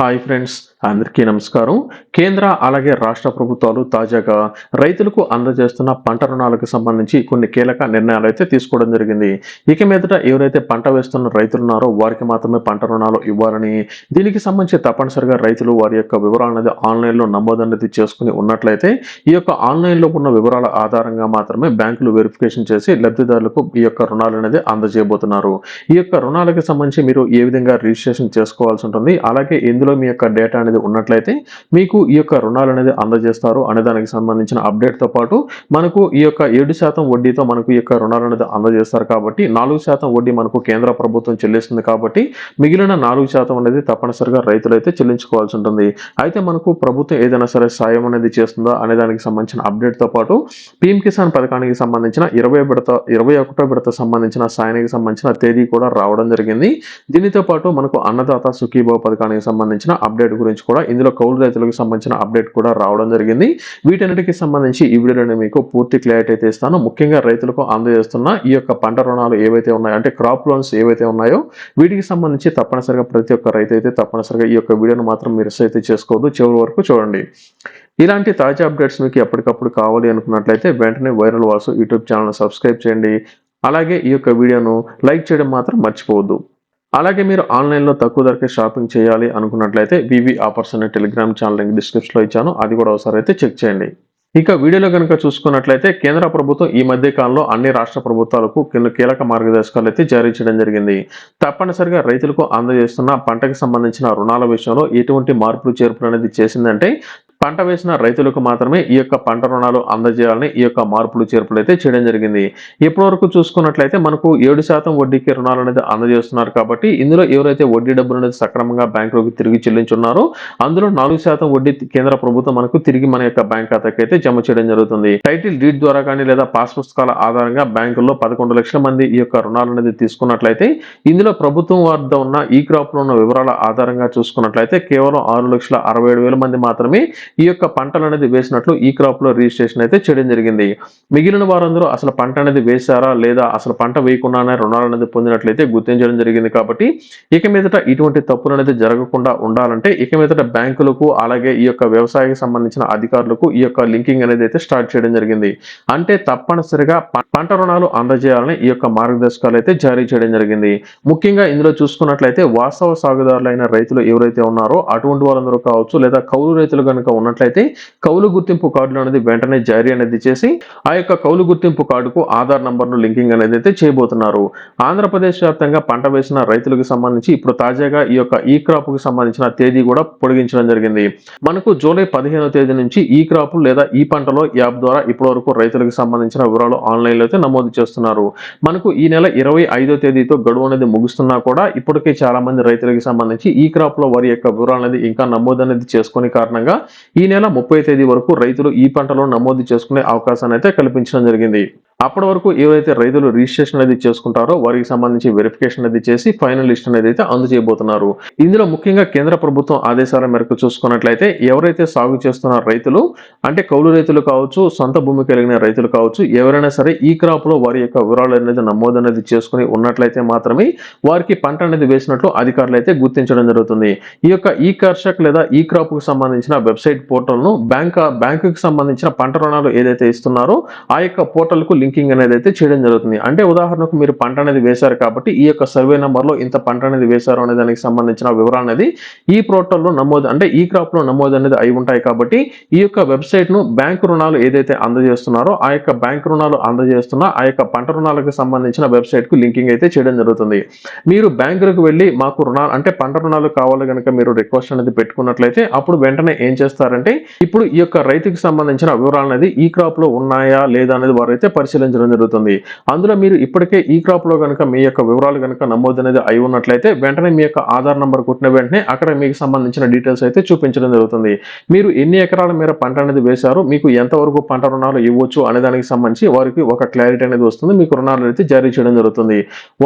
Hi friends అందరికీ నమస్కారం. కేంద్ర అలాగే రాష్ట్ర ప్రభుత్వాలు తాజాగా రైతులకు అందజేస్తున్న పంట రుణాలకు సంబంధించి కొన్ని కీలక నిర్ణయాలు అయితే తీసుకోవడం జరిగింది. ఇక మీదట ఎవరైతే పంట వేస్తున్న రైతులు ఉన్నారో వారికి మాత్రమే పంట రుణాలు ఇవ్వాలని దీనికి సంబంధించి తప్పనిసరిగా రైతులు వారి యొక్క వివరాలు అనేది ఆన్లైన్లో నమోదు అనేది చేసుకుని ఉన్నట్లయితే ఈ యొక్క ఆన్లైన్లో ఉన్న వివరాల ఆధారంగా మాత్రమే బ్యాంకులు వెరిఫికేషన్ చేసి లబ్ధిదారులకు ఈ యొక్క రుణాలు అనేది అందజేయబోతున్నారు. ఈ యొక్క రుణాలకు సంబంధించి మీరు ఏ విధంగా రిజిస్ట్రేషన్ చేసుకోవాల్సి ఉంటుంది అలాగే ఇందులో మీ యొక్క డేటా అనేది ఉన్నట్లయితే మీకు ఈ యొక్క రుణాలు అనేది అందజేస్తారు. అనే దానికి సంబంధించిన అప్డేట్తో తో పాటు మనకు ఈ యొక్క ఏడు శాతం వడ్డీతో మనకు ఈ యొక్క రుణాలు అనేది అందజేస్తారు కాబట్టి నాలుగు శాతం వడ్డీ మనకు కేంద్ర ప్రభుత్వం చెల్లిస్తుంది కాబట్టి మిగిలిన నాలుగు శాతం అనేది తప్పనిసరిగా రైతులు అయితే చెల్లించుకోవాల్సి ఉంటుంది. అయితే మనకు ప్రభుత్వం ఏదైనా సరే సాయం అనేది చేస్తుందా అనే దానికి సంబంధించిన అప్డేట్తో తో పాటు పీఎం కిసాన్ పథకానికి సంబంధించిన ఇరవై విడత ఇరవై ఒకటో విడత సంబంధించిన సాయానికి సంబంధించిన తేదీ కూడా రావడం జరిగింది. దీనితో పాటు మనకు అన్నదాత సుఖీభావ పథకానికి సంబంధించిన అప్డేట్ గురించి కూడా ఇందులో కౌలు రైతులకు సంబంధించిన అప్డేట్ కూడా రావడం జరిగింది. వీటన్నిటికీ సంబంధించి ఈ వీడియోలో మీకు పూర్తి క్లారిటీ అయితే ఇస్తాను. ముఖ్యంగా రైతులకు అందజేస్తున్న ఈ యొక్క పంట రుణాలు ఏవైతే ఉన్నాయో అంటే క్రాప్ లోన్స్ ఏవైతే ఉన్నాయో వీటికి సంబంధించి తప్పనిసరిగా ప్రతి ఒక్క రైతు అయితే తప్పనిసరిగా ఈ యొక్క వీడియోను మాత్రం మిస్ అయితే చేసుకోవద్దు. చివరి వరకు చూడండి. ఇలాంటి తాజా అప్డేట్స్ మీకు ఎప్పటికప్పుడు కావాలి అనుకున్నట్లయితే వెంటనే viral Vasu YouTube channel subscribe చేయండి. అలాగే ఈ యొక్క వీడియోను లైక్ చేయడం మాత్రం మర్చిపోవద్దు. అలాగే మీరు ఆన్లైన్లో తక్కువ ధరకే షాపింగ్ చేయాలి అనుకున్నట్లయితే వివి ఆఫర్స్ అనే టెలిగ్రామ్ ఛానల్ లింక్ డిస్క్రిప్షన్లో ఇచ్చాను. అది కూడా ఒకసారి అయితే చెక్ చేయండి. ఇక వీడియోలో కనుక చూసుకున్నట్లయితే కేంద్ర ప్రభుత్వం ఈ మధ్య కాలంలో అన్ని రాష్ట్ర ప్రభుత్వాలకు కీలక మార్గదర్శకాలు అయితే జారీ చేయడం జరిగింది. తప్పనిసరిగా రైతులకు అందజేస్తున్న పంటకు సంబంధించిన రుణాల విషయంలో ఎటువంటి మార్పులు చేర్పులు అనేది చేసిందంటే పంట వేసిన రైతులకు మాత్రమే ఈ యొక్క పంట రుణాలు అందజేయాలని ఈ యొక్క మార్పులు చేర్పులు అయితే చేయడం జరిగింది. ఇప్పటి వరకు చూసుకున్నట్లయితే మనకు ఏడు శాతం వడ్డీకి రుణాలు అనేది అందజేస్తున్నారు కాబట్టి ఇందులో ఎవరైతే వడ్డీ డబ్బులు అనేది సక్రమంగా బ్యాంకులోకి తిరిగి చెల్లించున్నారో అందులో నాలుగు శాతం వడ్డీ కేంద్ర ప్రభుత్వం మనకు తిరిగి మన యొక్క బ్యాంక్ ఖాతాకి అయితే జమ చేయడం జరుగుతుంది. టైటిల్ డీడ్ ద్వారా కానీ లేదా పాస్ పుస్తకాల ఆధారంగా బ్యాంకుల్లో పదకొండు లక్షల మంది ఈ యొక్క రుణాలు అనేది తీసుకున్నట్లయితే ఇందులో ప్రభుత్వం వద్ద ఉన్న ఈ క్రాప్లో ఉన్న వివరాల ఆధారంగా చూసుకున్నట్లయితే కేవలం ఆరు లక్షల అరవై ఏడు వేల మంది మాత్రమే ఈ యొక్క పంటలు అనేది వేసినట్లు ఈ క్రాప్లో రిజిస్ట్రేషన్ అయితే చేయడం జరిగింది. మిగిలిన వారందరూ అసలు పంట అనేది వేశారా లేదా అసలు పంట వేయకుండానే రుణాలు అనేది పొందినట్లయితే గుర్తించడం జరిగింది కాబట్టి ఇక మీదట ఇటువంటి తప్పులు అనేది జరగకుండా ఉండాలంటే ఇక మీదట బ్యాంకులకు అలాగే ఈ యొక్క వ్యవసాయకు సంబంధించిన అధికారులకు ఈ యొక్క లింకింగ్ అనేది అయితే స్టార్ట్ చేయడం జరిగింది. అంటే తప్పనిసరిగా పంట రుణాలు అందజేయాలని ఈ యొక్క మార్గదర్శకాలు అయితే జారీ చేయడం జరిగింది. ముఖ్యంగా ఇందులో చూసుకున్నట్లయితే వాస్తవ సాగుదారులైన రైతులు ఎవరైతే ఉన్నారో అటువంటి వారందరూ కావచ్చు లేదా కౌలు రైతులు కనుక ఉన్నట్లయితే కౌలు గుర్తింపు కార్డులు అనేది వెంటనే జారీ అనేది చేసి ఆ యొక్క కౌలు గుర్తింపు కార్డుకు ఆధార్ నంబర్ను లింకింగ్ అనేది అయితే చేయబోతున్నారు. ఆంధ్రప్రదేశ్ వ్యాప్తంగా పంట వేసిన రైతులకు సంబంధించి ఇప్పుడు తాజాగా ఈ యొక్క ఈ క్రాప్కు సంబంధించిన తేదీ కూడా పొడిగించడం జరిగింది. మనకు జూలై పదిహేనో తేదీ నుంచి ఈ క్రాప్ లేదా ఈ పంటలో యాప్ ద్వారా ఇప్పటి వరకు రైతులకు సంబంధించిన వివరాలు ఆన్లైన్లో అయితే నమోదు చేస్తున్నారు. మనకు ఈ నెల ఇరవై ఐదో తేదీతో గడువు అనేది ముగుస్తున్నా కూడా ఇప్పటికే చాలా మంది రైతులకు సంబంధించి ఈ క్రాప్లో వారి యొక్క వివరాలు అనేది ఇంకా నమోదు అనేది చేసుకునే కారణంగా ఈ నెల ముప్పై తేదీ వరకు రైతులు ఈ పంటలో నమోదు చేసుకునే అవకాశాన్ని అయితే కల్పించడం జరిగింది. అప్పటి వరకు ఏవైతే రైతులు రిజిస్ట్రేషన్ అనేది చేసుకుంటారో వారికి సంబంధించి వెరిఫికేషన్ అనేది చేసి ఫైనల్ లిస్ట్ అనేది అయితే అందజేయబోతున్నారు. ఇందులో ముఖ్యంగా కేంద్ర ప్రభుత్వం ఆదేశాల మేరకు చూసుకున్నట్లయితే ఎవరైతే సాగు చేస్తున్న రైతులు అంటే కౌలు రైతులు కావచ్చు సొంత భూమి కలిగిన రైతులు కావచ్చు ఎవరైనా సరే ఈ క్రాప్లో వారి యొక్క వివరాలు అనేది నమోదు అనేది చేసుకుని ఉన్నట్లయితే మాత్రమే వారికి పంట అనేది వేసినట్లు అధికారులు అయితే గుర్తించడం జరుగుతుంది. ఈ యొక్క ఈ కర్షక్ లేదా ఈ క్రాప్కు సంబంధించిన వెబ్సైట్ పోర్టల్ను బ్యాంక్ బ్యాంకుకి సంబంధించిన పంట రుణాలు ఏదైతే ఇస్తున్నారో ఆ యొక్క పోర్టల్కు లింకింగ్ అనేది అయితే చేయడం జరుగుతుంది. అంటే ఉదాహరణకు మీరు పంట అనేది వేశారు కాబట్టి ఈ యొక్క సర్వే నెంబర్లో ఇంత పంట అనేది వేశారు అనే దానికి సంబంధించిన వివరాలు అనేది ఈ పోర్టల్లో నమోదు అంటే ఈ క్రాప్లో నమోదు అనేది అయి ఉంటాయి కాబట్టి ఈ యొక్క వెబ్సైట్ను బ్యాంకు రుణాలు ఏదైతే అందజేస్తున్నారో ఆ యొక్క బ్యాంక్ రుణాలు అందజేస్తున్న ఆ యొక్క పంట రుణాలకు సంబంధించిన వెబ్సైట్కు లింకింగ్ అయితే చేయడం జరుగుతుంది. మీరు బ్యాంకులకు వెళ్ళి మాకు రుణాలు అంటే పంట రుణాలు కావాలి కనుక మీరు రిక్వెస్ట్ అనేది పెట్టుకున్నట్లయితే అప్పుడు వెంటనే ఏం చేస్తారంటే ఇప్పుడు ఈ యొక్క రైతుకు సంబంధించిన వివరాలు అనేది ఈ క్రాప్లో ఉన్నాయా లేదా అనేది వారు అయితే పరిశీలించడం జరుగుతుంది. అందులో మీరు ఇప్పటికే ఈ క్రాప్లో కనుక మీ యొక్క వివరాలు కనుక నమోదు అనేది అయి ఉన్నట్లయితే వెంటనే మీ యొక్క ఆధార్ నంబర్ కొట్టిన వెంటనే అక్కడ మీకు సంబంధించిన డీటెయిల్స్ అయితే చూపించడం జరుగుతుంది. మీరు ఎన్ని ఎకరాల మేర పంట అనేది వేశారు మీకు ఎంతవరకు పంట రుణాలు ఇవ్వచ్చు అనే దానికి సంబంధించి వారికి ఒక క్లారిటీ అనేది వస్తుంది. మీకు రుణాలు అయితే జారీ చేయడం జరుగుతుంది.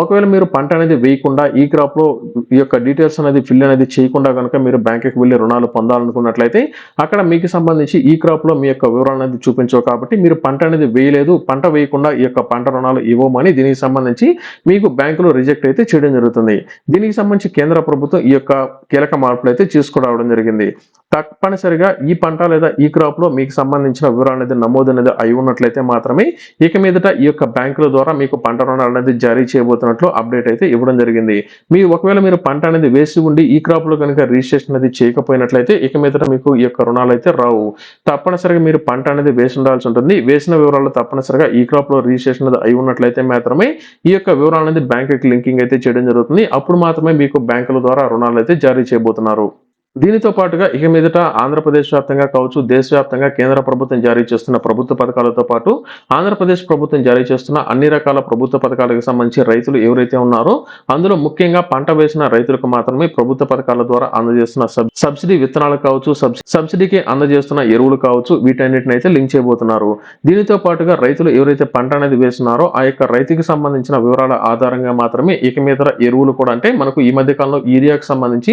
ఒకవేళ మీరు పంట అనేది వేయకుండా ఈ క్రాప్లో ఈ యొక్క డీటెయిల్స్ అనేది ఫిల్ అనేది చేయకుండా కనుక మీరు బ్యాంకుకి వెళ్ళి రుణాలు పొందాలనుకున్నట్లయితే అక్కడ మీకు సంబంధించి ఈ క్రాప్లో మీ యొక్క వివరాలు అనేది చూపించవు కాబట్టి మీరు పంట అనేది వేయలేదు. పంట వేయ వేయకుండా ఈ యొక్క పంట రుణాలు ఇవ్వమని దీనికి సంబంధించి మీకు బ్యాంకులు రిజెక్ట్ అయితే చేయడం జరుగుతుంది. దీనికి సంబంధించి కేంద్ర ప్రభుత్వం ఈ యొక్క కీలక మార్పులు అయితే తీసుకురావడం జరిగింది. తప్పనిసరిగా ఈ పంట లేదా ఈ క్రాప్లో మీకు సంబంధించిన వివరాలు అనేది నమోదు అనేది అయి ఉన్నట్లయితే మాత్రమే ఇక మీదట ఈ యొక్క బ్యాంకుల ద్వారా మీకు పంట రుణాలు అనేది జారీ చేయబోతున్నట్లు అప్డేట్ అయితే ఇవ్వడం జరిగింది. మీరు ఒకవేళ మీరు పంట అనేది వేసి ఉండి ఈ క్రాప్లో కనుక రిజిస్ట్రేషన్ అనేది చేయకపోయినట్లయితే ఇక మీదట మీకు ఈ యొక్క రుణాలు అయితే రావు. తప్పనిసరిగా మీరు పంట అనేది వేసి ఉండాల్సి ఉంటుంది. వేసిన వివరాలు తప్పనిసరిగా ఈ క్రాప్లో రిజిస్ట్రేషన్ అనేది అయి ఉన్నట్లయితే మాత్రమే ఈ యొక్క వివరాలు అనేది బ్యాంకుకి లింకింగ్ అయితే చేయడం జరుగుతుంది. అప్పుడు మాత్రమే మీకు బ్యాంకుల ద్వారా రుణాలు అయితే జారీ చేయబోతున్నారు. దీనితో పాటుగా ఇక మీదట ఆంధ్రప్రదేశ్ వ్యాప్తంగా కావచ్చు దేశవ్యాప్తంగా కేంద్ర ప్రభుత్వం జారీ చేస్తున్న ప్రభుత్వ పథకాలతో పాటు ఆంధ్రప్రదేశ్ ప్రభుత్వం జారీ చేస్తున్న అన్ని రకాల ప్రభుత్వ పథకాలకు సంబంధించి రైతులు ఎవరైతే ఉన్నారో అందులో ముఖ్యంగా పంట వేసిన రైతులకు మాత్రమే ప్రభుత్వ పథకాల ద్వారా అందజేస్తున్న సబ్- సబ్సిడీ విత్తనాలు కావచ్చు సబ్సిడీకి అందజేస్తున్న ఎరువులు కావచ్చు వీటన్నిటిని అయితే లింక్ చేయబోతున్నారు. దీనితో పాటుగా రైతులు ఎవరైతే పంట అనేది వేస్తున్నారో ఆ యొక్క రైతుకి సంబంధించిన వివరాల ఆధారంగా మాత్రమే ఇక మీద ఎరువులు కూడా అంటే మనకు ఈ మధ్య కాలంలో యూరియాకు సంబంధించి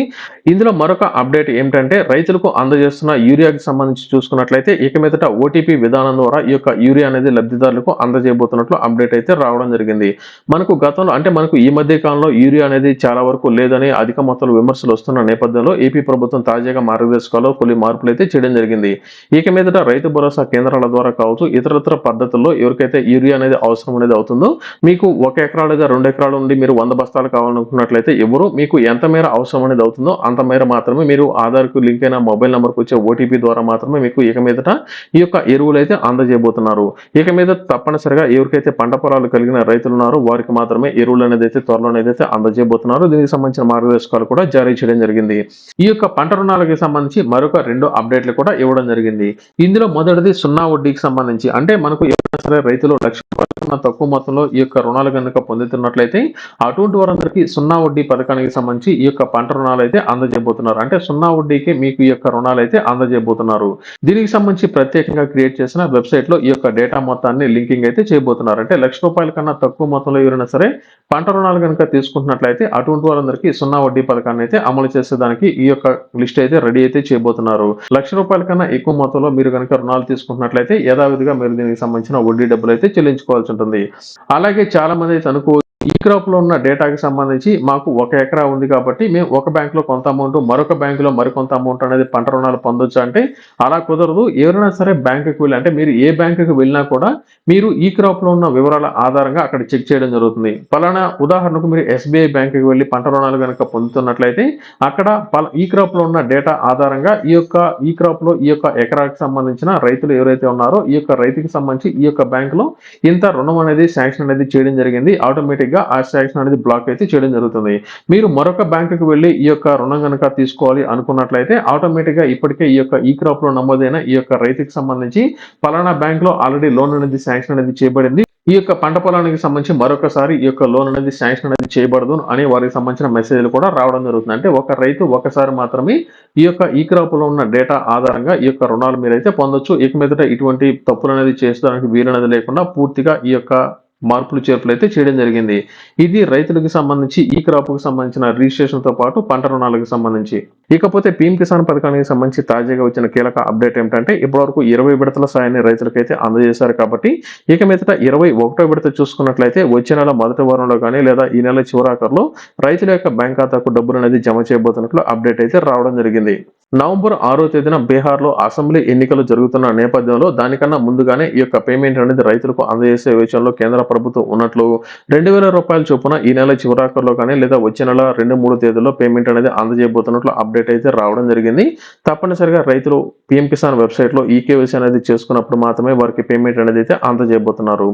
ఇందులో మరొక అప్డేట్ ఏమిటంటే రైతులకు అందజేస్తున్న యూరియాకి సంబంధించి చూసుకున్నట్లయితే ఇక మీదట ఓటీపీ విధానం ద్వారా ఈ యొక్క యూరియా అనేది లబ్ధిదారులకు అందజేయబోతున్నట్లు అప్డేట్ అయితే రావడం జరిగింది. మనకు గతంలో అంటే మనకు ఈ మధ్య కాలంలో యూరియా అనేది చాలా వరకు లేదని అధిక మొత్తంలో విమర్శలు వస్తున్న నేపథ్యంలో ఏపీ ప్రభుత్వం తాజాగా మార్గదర్శకాల్లో కొన్ని మార్పులు అయితే చేయడం జరిగింది. ఇక మీదట రైతు భరోసా కేంద్రాల ద్వారా కావచ్చు ఇతరత్ర పద్ధతుల్లో ఎవరికైతే యూరియా అనేది అవసరం అనేది అవుతుందో మీకు ఒక ఎకరా లేదా రెండు ఎకరాల నుండి మీరు వంద బస్తాలు కావాలనుకున్నట్లయితే ఎవరు మీకు ఎంత మేర అవసరం అనేది అవుతుందో అంత మేర మాత్రమే మీరు ఆధార్కు లింక్ అయిన మొబైల్ నెంబర్కి వచ్చే ఓటీపీ ద్వారా మాత్రమే మీకు ఇక మీదట ఈ యొక్క ఎరువులు అయితే అందజేయబోతున్నారు. ఇక మీద తప్పనిసరిగా ఎవరికైతే పంట పొలాలు కలిగిన రైతులు ఉన్నారో వారికి మాత్రమే ఎరువులు అనేది అయితే త్వరలోనే అయితే అందజేయబోతున్నారు. దీనికి సంబంధించిన మార్గదర్శకాలు కూడా జారీ చేయడం జరిగింది. ఈ యొక్క పంట రుణాలకి సంబంధించి మరొక రెండు అప్డేట్లు కూడా ఇవ్వడం జరిగింది. ఇందులో మొదటిది సున్నా వడ్డీకి సంబంధించి. అంటే మనకు సరే రైతులు లక్ష కన్నా తక్కువ మొత్తంలో ఈ యొక్క రుణాలు కనుక పొందుతున్నట్లయితే అటువంటి వారందరికీ సున్నా వడ్డీ పథకానికి సంబంధించి ఈ యొక్క పంట రుణాలు అయితే అందజేయబోతున్నారు. అంటే సున్నా వడ్డీకి మీకు ఈ యొక్క రుణాలు అయితే అందజేయబోతున్నారు. దీనికి సంబంధించి ప్రత్యేకంగా క్రియేట్ చేసిన వెబ్సైట్లో ఈ యొక్క డేటా మొత్తాన్ని లింకింగ్ అయితే చేయబోతున్నారు. అంటే లక్ష రూపాయల కన్నా తక్కువ మొత్తంలో ఎవరైనా సరే పంట రుణాలు కనుక తీసుకుంటున్నట్లయితే అటువంటి వారందరికీ సున్నా వడ్డీ పథకాన్ని అయితే అమలు చేసేదానికి ఈ యొక్క లిస్ట్ అయితే రెడీ అయితే చేయబోతున్నారు. లక్ష రూపాయల కన్నా ఎక్కువ మొత్తంలో మీరు కనుక రుణాలు తీసుకుంటున్నట్లయితే యథావిధిగా మీరు దీనికి సంబంధించిన వడ్డీ డబ్బులు అయితే చెల్లించుకోవాల్సి ఉంటుంది. అలాగే చాలా మంది అయితే అనుకో ఈ క్రాప్లో ఉన్న డేటాకి సంబంధించి మాకు ఒక ఎకరా ఉంది కాబట్టి మేము ఒక బ్యాంకులో కొంత అమౌంట్ మరొక బ్యాంకులో మరికొంత అమౌంట్ అనేది పంట రుణాలు పొందొచ్చు అంటే అలా కుదరదు. ఎవరైనా సరే బ్యాంకుకి వెళ్ళి అంటే మీరు ఏ బ్యాంకుకి వెళ్ళినా కూడా మీరు ఈ క్రాప్లో ఉన్న వివరాల ఆధారంగా అక్కడ చెక్ చేయడం జరుగుతుంది. పలానా ఉదాహరణకు మీరు ఎస్బీఐ బ్యాంకుకి వెళ్ళి పంట రుణాలు కనుక పొందుతున్నట్లయితే అక్కడ ఈ క్రాప్లో ఉన్న డేటా ఆధారంగా ఈ యొక్క ఈ క్రాప్లో ఈ యొక్క ఎకరాకి సంబంధించిన రైతులు ఎవరైతే ఉన్నారో ఈ యొక్క రైతుకి సంబంధించి ఈ యొక్క బ్యాంకులో ఇంత రుణం అనేది శాంక్షన్ అనేది చేయడం జరిగింది. ఆటోమేటిక్ ఆటోమేటిక్గా ఆ శాంక్షన్ అనేది బ్లాక్ అయితే చేయడం జరుగుతుంది. మీరు మరొక బ్యాంకుకి వెళ్ళి ఈ యొక్క రుణం కనుక తీసుకోవాలి అనుకున్నట్లయితే ఆటోమేటిక్గా ఇప్పటికే ఈ యొక్క ఈ క్రాప్లో నమోదైన ఈ యొక్క రైతుకి సంబంధించి పలానా బ్యాంకులో ఆల్రెడీ లోన్ అనేది శాంక్షన్ అనేది చేయబడింది. ఈ యొక్క పంట పొలానికి సంబంధించి మరొకసారి ఈ యొక్క లోన్ అనేది శాంక్షన్ అనేది చేయబడదు అని వారికి సంబంధించిన మెసేజ్లు కూడా రావడం జరుగుతుంది. అంటే ఒక రైతు ఒకసారి మాత్రమే ఈ యొక్క ఈ క్రాప్లో ఉన్న డేటా ఆధారంగా ఈ యొక్క రుణాలు మీరైతే పొందొచ్చు. ఇక మీదట ఇటువంటి తప్పులు అనేది చేసుకోవడానికి వీలనేది లేకుండా పూర్తిగా ఈ యొక్క మార్పులు చేర్పులు అయితే చేయడం జరిగింది. ఇది రైతులకు సంబంధించి ఈ క్రాప్కు సంబంధించిన రిజిస్ట్రేషన్తో పాటు పంట రుణాలకు సంబంధించి. ఇకపోతే పీఎం కిసాన్ పథకానికి సంబంధించి తాజాగా వచ్చిన కీలక అప్డేట్ ఏమిటంటే ఇప్పటివరకు ఇరవై విడతల సాయాన్ని రైతులకైతే అందజేశారు కాబట్టి ఇక మీదట ఇరవై ఒకటో విడత చూసుకున్నట్లయితే వచ్చే నెల మొదటి వారంలో కానీ లేదా ఈ నెల చివరాఖరులో రైతుల యొక్క బ్యాంక్ ఖాతాకు డబ్బులు అనేది జమ చేయబోతున్నట్లు అప్డేట్ అయితే రావడం జరిగింది. నవంబర్ ఆరో తేదీన బీహార్లో అసెంబ్లీ ఎన్నికలు జరుగుతున్న నేపథ్యంలో దానికన్నా ముందుగానే ఈ యొక్క పేమెంట్ అనేది రైతులకు అందజేసే విషయంలో కేంద్ర ప్రభుత్వం ఉన్నట్లు రెండు వేల రూపాయల చొప్పున ఈ నెల చివరాఖరులో కానీ లేదా వచ్చే నెల రెండు మూడు తేదీల్లో పేమెంట్ అనేది అందజేయబోతున్నట్లు అప్డేట్ అయితే రావడం జరిగింది. తప్పనిసరిగా రైతులు పిఎం కిసాన్ వెబ్సైట్లో ఈ ఈకేవైసీ అనేది చేసుకున్నప్పుడు మాత్రమే వారికి పేమెంట్ అనేది అయితే అందజేయబోతున్నారు.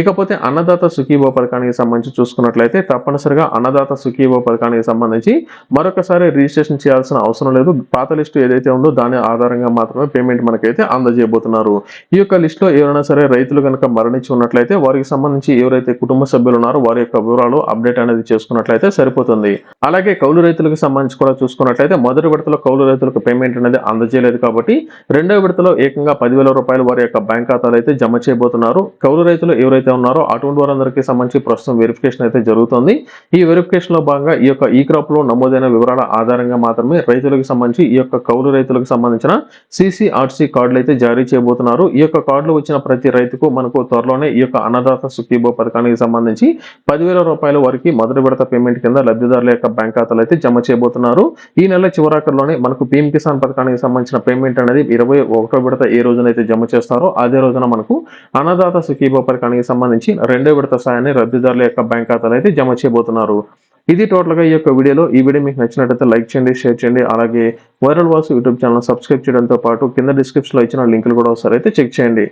ఇకపోతే అన్నదాత సుఖీభో పథకానికి సంబంధించి చూసుకున్నట్లయితే తప్పనిసరిగా అన్నదాత సుఖీభో పథకానికి సంబంధించి మరొకసారి రిజిస్ట్రేషన్ చేయాల్సిన అవసరం లేదు. పాత లిస్ట్ ఏదైతే ఉందో దాని ఆధారంగా మాత్రమే పేమెంట్ మనకైతే అందజేయబోతున్నారు. ఈ యొక్క లిస్ట్లో ఎవరైనా సరే రైతులు కనుక మరణించి ఉన్నట్లయితే వారికి సంబంధించి ఎవరైతే కుటుంబ సభ్యులు ఉన్నారో వారి యొక్క వివరాలు అప్డేట్ అనేది చేసుకున్నట్లయితే సరిపోతుంది. అలాగే కౌలు రైతులకు సంబంధించి కూడా చూసుకున్నట్లయితే మొదటి విడతలో కౌలు రైతులకు పేమెంట్ అనేది అందజేయలేదు కాబట్టి రెండో విడతలో ఏకంగా పదివేల రూపాయలు వారి యొక్క బ్యాంక్ ఖాతాలు అయితే జమ చేయబోతున్నారు. కౌలు రైతులు ఎవరైతే ఉన్నారో అటువంటి వారందరికీ సంబంధించి ప్రస్తుతం వెరిఫికేషన్ అయితే జరుగుతుంది. ఈ వెరిఫికేషన్లో భాగంగా ఈ యొక్క ఈ క్రాప్లో నమోదైన వివరాల ఆధారంగా మాత్రమే రైతులకు సంబంధించి ఈ యొక్క కౌలు రైతులకు సంబంధించిన సిసిఆర్సి కార్డులు అయితే జారీ చేయబోతున్నారు. ఈ యొక్క కార్డులు వచ్చిన ప్రతి రైతుకు మనకు త్వరలోనే ఈ యొక్క అన్నదాత సుఖీభో పథకానికి సంబంధించి పదివేల రూపాయల వరకు మొదటి విడత పేమెంట్ కింద లబ్ధిదారుల యొక్క బ్యాంక్ ఖాతాలు అయితే జమ చేయబోతున్నారు. ఈ నెల చివరాఖరులోనే మనకు పీఎం కిసాన్ పథకానికి సంబంధించిన పేమెంట్ అనేది ఇరవై ఒకటో విడత ఏ రోజునైతే జమ చేస్తారో అదే రోజున మనకు అన్నదాత సుఖీభో పథకానికి సంబంధించి రెండో విడత సాయాన్ని లబ్ధిదారుల యొక్క బ్యాంక్ ఖాతాలు అయితే జమ చేయబోతున్నారు. ఇది టోటల్గా ఈ యొక్క వీడియోలో. ఈ వీడియో మీకు నచ్చినట్లయితే లైక్ చేయండి షేర్ చేయండి. అలాగే viral Vasu YouTube channel subscribe చేయడంతో పాటు కింద డిస్క్రిప్షన్లో ఇచ్చిన లింకులు కూడా ఒకసారి అయితే చెక్ చేయండి.